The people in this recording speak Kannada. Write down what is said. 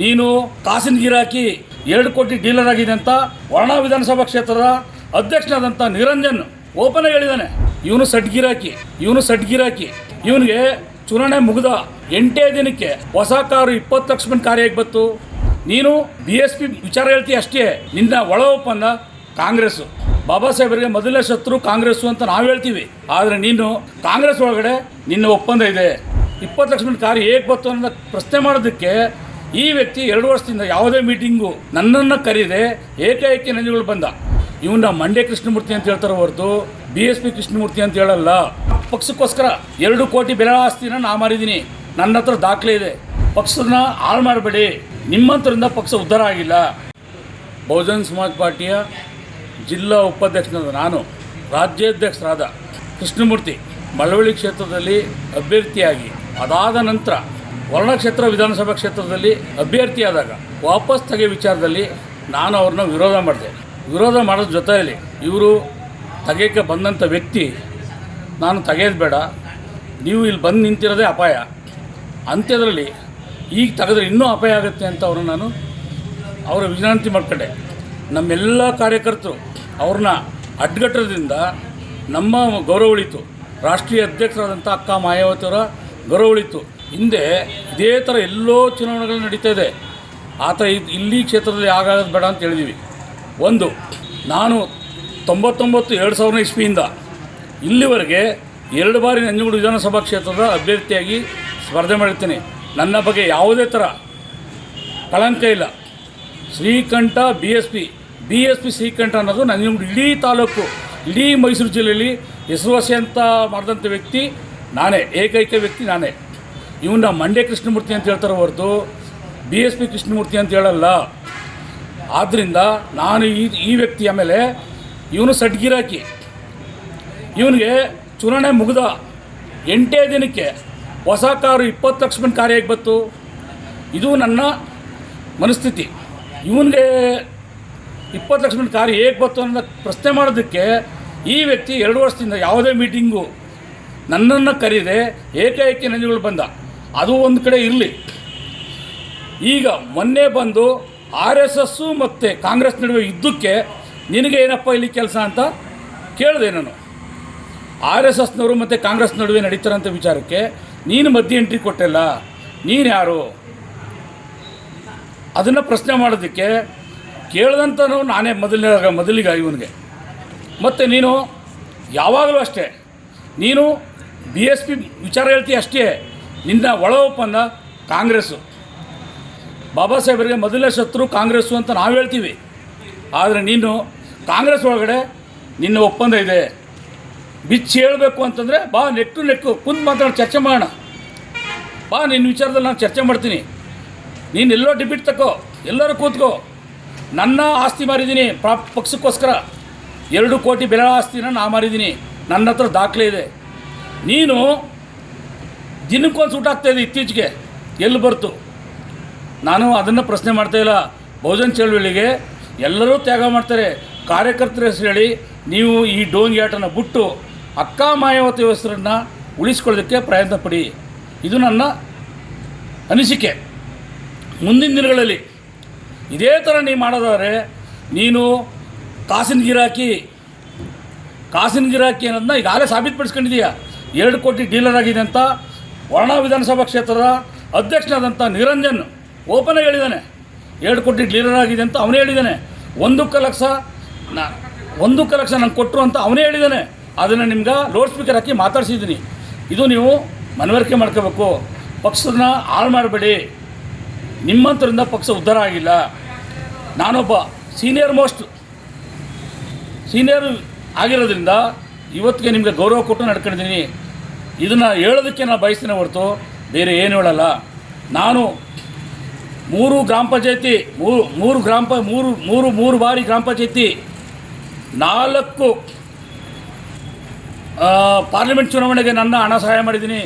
ನೀನು ಕಾಸಿನ ಗಿರಾಕಿ ಎರಡು ಕೋಟಿ ಡೀಲರ್ ಆಗಿದೆ ಅಂತ ವರ್ಣ ವಿಧಾನಸಭಾ ಕ್ಷೇತ್ರದ ಅಧ್ಯಕ್ಷನಾದಂಥ ನಿರಂಜನ್ ಓಪನ್ ಆಗಿ ಹೇಳಿದ್ದಾನೆ ಇವನು ಸಡ್ ಗಿರಾಕಿ, ಇವನು ಸಡ್ ಗಿರಾಕಿ. ಇವನಿಗೆ ಚುನಾವಣೆ ಮುಗಿದ ಎಂಟೇ ದಿನಕ್ಕೆ ಹೊಸ ಕಾರು ಇಪ್ಪತ್ತು ಲಕ್ಷ ಕಾರ್ಯ ಹೇಗೆ ಬಂತು. ನೀನು ಬಿ ಎಸ್ ಪಿ ವಿಚಾರ ಹೇಳ್ತೀಯ ಅಷ್ಟೇ, ನಿನ್ನ ಒಳ ಒಪ್ಪಂದ ಕಾಂಗ್ರೆಸ್ಸು ಬಾಬಾ ಸಾಹೇಬರಿಗೆ ಮೊದಲನೇ ಶತ್ರು ಕಾಂಗ್ರೆಸ್ಸು ಅಂತ ನಾವು ಹೇಳ್ತೀವಿ. ಆದರೆ ನೀನು ಕಾಂಗ್ರೆಸ್ ಒಳಗಡೆ ನಿನ್ನ ಒಪ್ಪಂದ ಇದೆ. ಇಪ್ಪತ್ತು ಲಕ್ಷ ಮಂದಿ ಕಾರ್ ಹೇಗೆ ಬಂತು ಅನ್ನೋದು ಪ್ರಶ್ನೆ ಮಾಡೋದಕ್ಕೆ ಈ ವ್ಯಕ್ತಿ ಎರಡು ವರ್ಷದಿಂದ ಯಾವುದೇ ಮೀಟಿಂಗು ನನ್ನನ್ನು ಕರೀದೆ ಏಕಾಏಕಿ ನಂಜುಗಳು ಬಂದ. ಇವನ್ನ ಮಂಡ್ಯ ಕೃಷ್ಣಮೂರ್ತಿ ಅಂತ ಹೇಳ್ತಾರೆ ಹೊರತು ಬಿ ಎಸ್ ಪಿ ಕೃಷ್ಣಮೂರ್ತಿ ಅಂತ ಹೇಳಲ್ಲ. ಪಕ್ಷಕ್ಕೋಸ್ಕರ ಎರಡು ಕೋಟಿ ಬೆಲೆ ಆಸ್ತಿನ ನಾ ಮಾರಿದ್ದೀನಿ. ನನ್ನ ಹತ್ರ ದಾಖಲೆ ಇದೆ. ಪಕ್ಷನ ಹಾಳು ಮಾಡಬೇಡಿ. ನಿಮ್ಮಂತರಿಂದ ಪಕ್ಷ ಉದ್ಧಾರ ಆಗಿಲ್ಲ. ಬಹುಜನ್ ಸಮಾಜ್ ಪಾರ್ಟಿಯ ಜಿಲ್ಲಾ ಉಪಾಧ್ಯಕ್ಷನಾದ ನಾನು, ರಾಜ್ಯಾಧ್ಯಕ್ಷರಾದ ಕೃಷ್ಣಮೂರ್ತಿ, ಮಳವಳ್ಳಿ ಕ್ಷೇತ್ರದಲ್ಲಿ ಅಭ್ಯರ್ಥಿಯಾಗಿ ಅದಾದ ನಂತರ ವರ್ಣ ಕ್ಷೇತ್ರ ವಿಧಾನಸಭಾ ಕ್ಷೇತ್ರದಲ್ಲಿ ಅಭ್ಯರ್ಥಿಯಾದಾಗ ವಾಪಸ್ ತೆಗೆ ವಿಚಾರದಲ್ಲಿ ನಾನು ಅವ್ರನ್ನ ವಿರೋಧ ಮಾಡಿದೆ. ವಿರೋಧ ಮಾಡೋದ್ರ ಜೊತೆಯಲ್ಲಿ ಇವರು ತೆಗೆಯೋಕ್ಕೆ ಬಂದಂಥ ವ್ಯಕ್ತಿ, ನಾನು ತೆಗೆಯೋದು ಬೇಡ, ನೀವು ಇಲ್ಲಿ ಬಂದು ನಿಂತಿರೋದೇ ಅಪಾಯ. ಅಂತ್ಯದಲ್ಲಿ ಈಗ ತೆಗೆದ್ರೆ ಇನ್ನೂ ಅಪಾಯ ಆಗುತ್ತೆ ಅಂತ ಅವ್ರನ್ನ ನಾನು ಅವರ ವಿನಂತಿ ಮಾಡ್ಕೊಂಡೆ. ನಮ್ಮೆಲ್ಲ ಕಾರ್ಯಕರ್ತರು ಅವ್ರನ್ನ ಅಡ್ಗಟ್ಟದಿಂದ ನಮ್ಮ ಗೌರವ ಉಳಿತು. ರಾಷ್ಟ್ರೀಯ ಅಧ್ಯಕ್ಷರಾದಂಥ ಅಕ್ಕ ಮಾಯಾವತಿಯವರ ಗೌರವ ಉಳಿತು. ಹಿಂದೆ ಇದೇ ಥರ ಎಲ್ಲೋ ಚುನಾವಣೆಗಳು ನಡೀತಾ ಇದೆ. ಇದ್- ಇಲ್ಲಿ ಕ್ಷೇತ್ರದಲ್ಲಿ ಆಗೋದು ಬೇಡ ಅಂತ ಹೇಳಿದ್ದೀವಿ ಒಂದು, ನಾನು ತೊಂಬತ್ತೊಂಬತ್ತು ಎರಡು ಸಾವಿರದ ಇಸ್ವಿಯಿಂದ ಇಲ್ಲಿವರೆಗೆ ಎರಡು ಬಾರಿ ನಂಜನಗೂಡು ವಿಧಾನಸಭಾ ಕ್ಷೇತ್ರದ ಅಭ್ಯರ್ಥಿಯಾಗಿ ಸ್ಪರ್ಧೆ ಮಾಡಿರ್ತೀನಿ. ನನ್ನ ಬಗ್ಗೆ ಯಾವುದೇ ಥರ ಕಳಂಕ ಇಲ್ಲ. Srikanta, B S P, B S P Srikanta ಅನ್ನೋದು ನಂಜನಗೂಡು ಇಡೀ ತಾಲೂಕು, ಇಡೀ ಮೈಸೂರು ಜಿಲ್ಲೆಯಲ್ಲಿ ಹೆಸರುವಾಸಿ ಅಂತ ಮಾಡಿದಂಥ ವ್ಯಕ್ತಿ ನಾನೇ, ಏಕೈಕ ವ್ಯಕ್ತಿ ನಾನೇ. ಇವನ್ನ ಮಂಡ್ಯ ಕೃಷ್ಣಮೂರ್ತಿ ಅಂತ ಹೇಳ್ತಾರೆ ಹೊರತು ಬಿ ಎಸ್ ಪಿ ಕೃಷ್ಣಮೂರ್ತಿ ಅಂತ ಹೇಳಲ್ಲ. ಆದ್ದರಿಂದ ನಾನು ಈ ಈ ವ್ಯಕ್ತಿಯ ಮೇಲೆ ಇವನು ಸಡ್ಗಿರಾಕಿ, ಇವನಿಗೆ ಚುನಾವಣೆ ಮುಗಿದ ಎಂಟೇ ದಿನಕ್ಕೆ ಹೊಸ ಕಾರು ಇಪ್ಪತ್ತು ಲಕ್ಷ ಮಂದಿ ಕಾರ್ ಹೇಗೆ ಬಂತು. ಇದು ನನ್ನ ಮನಸ್ಥಿತಿ. ಇವನಿಗೆ ಇಪ್ಪತ್ತು ಲಕ್ಷ ಮಂದಿ ಕಾರ್ಯ ಹೇಗೆ ಬಂತು ಅನ್ನೋ ಪ್ರಶ್ನೆ ಮಾಡೋದಕ್ಕೆ ಈ ವ್ಯಕ್ತಿ ಎರಡು ವರ್ಷದಿಂದ ಯಾವುದೇ ಮೀಟಿಂಗು ನನ್ನನ್ನು ಕರೀದೆ ಏಕಾಏಕಿ ನಂಜುಗಳು ಬಂದ. ಅದು ಒಂದು ಕಡೆ ಇರಲಿ. ಈಗ ಮೊನ್ನೆ ಬಂದು ಆರ್ ಎಸ್ ಎಸ್ಸು ಮತ್ತು ಕಾಂಗ್ರೆಸ್ ನಡುವೆ ಇದ್ದಕ್ಕೆ ನಿನಗೆ ಏನಪ್ಪ ಇಲ್ಲಿ ಕೆಲಸ ಅಂತ ಕೇಳಿದೆ ನಾನು. ಆರ್ ಎಸ್ ಎಸ್ನವರು ಮತ್ತು ಕಾಂಗ್ರೆಸ್ ನಡುವೆ ನಡೀತಾರಂಥ ವಿಚಾರಕ್ಕೆ ನೀನು ಮಧ್ಯೆ ಎಂಟ್ರಿ ಕೊಟ್ಟಿಲ್ಲ, ನೀನು ಯಾರು? ಅದನ್ನು ಪ್ರಶ್ನೆ ಮಾಡೋದಕ್ಕೆ ಕೇಳ್ದಂತನೂ ನಾನೇ ಮೊದಲನೇ ಮೊದಲಿಗ ಇವನಿಗೆ. ಮತ್ತು ನೀನು ಯಾವಾಗಲೂ ಅಷ್ಟೇ, ನೀನು ಬಿ ಎಸ್ ಪಿ ವಿಚಾರ ಹೇಳ್ತೀಯ ಅಷ್ಟೇ. ನಿನ್ನ ಒಳ ಒಪ್ಪಂದ ಕಾಂಗ್ರೆಸ್ಸು. ಬಾಬಾ ಸಾಹೇಬರಿಗೆ ಮೊದಲೇ ಶತ್ರು ಕಾಂಗ್ರೆಸ್ಸು ಅಂತ ನಾವು ಹೇಳ್ತೀವಿ. ಆದರೆ ನೀನು ಕಾಂಗ್ರೆಸ್ ಒಳಗಡೆ ನಿನ್ನ ಒಪ್ಪಂದ ಇದೆ. ಬಿಚ್ಚಿ ಹೇಳಬೇಕು ಅಂತಂದರೆ ಬಾ ನೆಟ್ಟು ನೆಟ್ಟು ಕುಂತು ಮಾತಾಡಿ ಚರ್ಚೆ ಮಾಡೋಣ. ಬಾ ನಿನ್ನ ವಿಚಾರದಲ್ಲಿ ನಾನು ಚರ್ಚೆ ಮಾಡ್ತೀನಿ. ನೀನು ಎಲ್ಲೋ ಡಿಬಿಟ್ ತಗೋ ಎಲ್ಲರೂ ಕೂತ್ಕೋ. ನನ್ನ ಆಸ್ತಿ ಮಾರಿದ್ದೀನಿ ಪ್ರಾ ಪಕ್ಷಕ್ಕೋಸ್ಕರ. ಎರಡು ಕೋಟಿ ಬೆಲೆ ಆಸ್ತಿನ ನಾ ಮಾರಿದ್ದೀನಿ. ನನ್ನ ಹತ್ರ ದಾಖಲೆ ಇದೆ. ನೀನು ದಿನಕ್ಕೊಂದು ಸೂಟ್ ಆಗ್ತಾಯಿದೆ ಇತ್ತೀಚೆಗೆ. ಎಲ್ಲಿ ಬರ್ತು? ನಾನು ಅದನ್ನು ಪ್ರಶ್ನೆ ಮಾಡ್ತಾ ಇಲ್ಲ. ಬಹುಜನ್ ಚಳವಳಿಗೆ ಎಲ್ಲರೂ ತ್ಯಾಗ ಮಾಡ್ತಾರೆ. ಕಾರ್ಯಕರ್ತರ ಹೆಸರು ಹೇಳಿ, ನೀವು ಈ ಡೋಂಗಿ ಆಟನ ಬಿಟ್ಟು ಅಕ್ಕ ಮಾಯಾವತಿ ಹೆಸರನ್ನು ಉಳಿಸ್ಕೊಳ್ಳೋದಕ್ಕೆ ಪ್ರಯತ್ನ ಪಡಿ. ಇದು ನನ್ನ ಅನಿಸಿಕೆ. ಮುಂದಿನ ದಿನಗಳಲ್ಲಿ ಇದೇ ಥರ ನೀವು ಮಾಡೋದಾದರೆ ನೀನು ಕಾಸಿನ ಗಿರಾಕಿ ಕಾಸಿನ ಗಿರಾಕಿ ಅನ್ನೋದನ್ನ ಈಗಾಗಲೇ ಸಾಬೀತುಪಡಿಸ್ಕೊಂಡಿದೀಯ ಎರಡು ಕೋಟಿ ಡೀಲರ್ ಆಗಿದೆ ಅಂತ ವರ್ಣ ವಿಧಾನಸಭಾ ಕ್ಷೇತ್ರದ ಅಧ್ಯಕ್ಷನಾದಂಥ ನಿರಂಜನ್ ಓಪನ್ ಹೇಳಿದ್ದಾನೆ. ಎರಡು ಕೋಟಿ ಡೀಲರ್ ಆಗಿದೆ ಅಂತ ಅವನೇ ಹೇಳಿದ್ದಾನೆ. ಒಂದಕ್ಕೆ ಲಕ್ಷ ನಾ, ಒಂದಕ್ಕೆ ಲಕ್ಷ ನಂಗೆ ಕೊಟ್ಟರು ಅಂತ ಅವನೇ ಹೇಳಿದ್ದಾನೆ. ಅದನ್ನು ನಿಮ್ಗೆ ಲೋಡ್ ಸ್ಪೀಕರ್ ಹಾಕಿ ಮಾತಾಡ್ಸಿದ್ದೀನಿ. ಇದು ನೀವು ಮನವರಿಕೆ ಮಾಡ್ಕೋಬೇಕು. ಪಕ್ಷನ ಹಾಳು ಮಾಡಬೇಡಿ. ನಿಮ್ಮಂತರಿಂದ ಪಕ್ಷ ಉದ್ಧಾರ ಆಗಿಲ್ಲ. ನಾನೊಬ್ಬ ಸೀನಿಯರ್ ಮೋಸ್ಟ್ ಸೀನಿಯರ್ ಆಗಿರೋದ್ರಿಂದ ಇವತ್ತಿಗೆ ನಿಮಗೆ ಗೌರವ ಕೊಟ್ಟು ನಡ್ಕೊಂಡಿದ್ದೀನಿ. ಇದನ್ನು ಹೇಳೋದಕ್ಕೆ ನಾನು ಬಯಸ್ತೇನೆ ಹೊರತು, ಬೇರೆ ಏನು ಹೇಳಲ್ಲ. ನಾನು ಮೂರು ಗ್ರಾಮ ಪಂಚಾಯತಿ, ಮೂರು ಗ್ರಾಮ ಪ, ಮೂರು ಮೂರು ಮೂರು ಬಾರಿ ಗ್ರಾಮ ಪಂಚಾಯತಿ, ನಾಲ್ಕು ಪಾರ್ಲಿಮೆಂಟ್ ಚುನಾವಣೆಗೆ ನನ್ನ ಹಣ ಸಹಾಯ ಮಾಡಿದ್ದೀನಿ.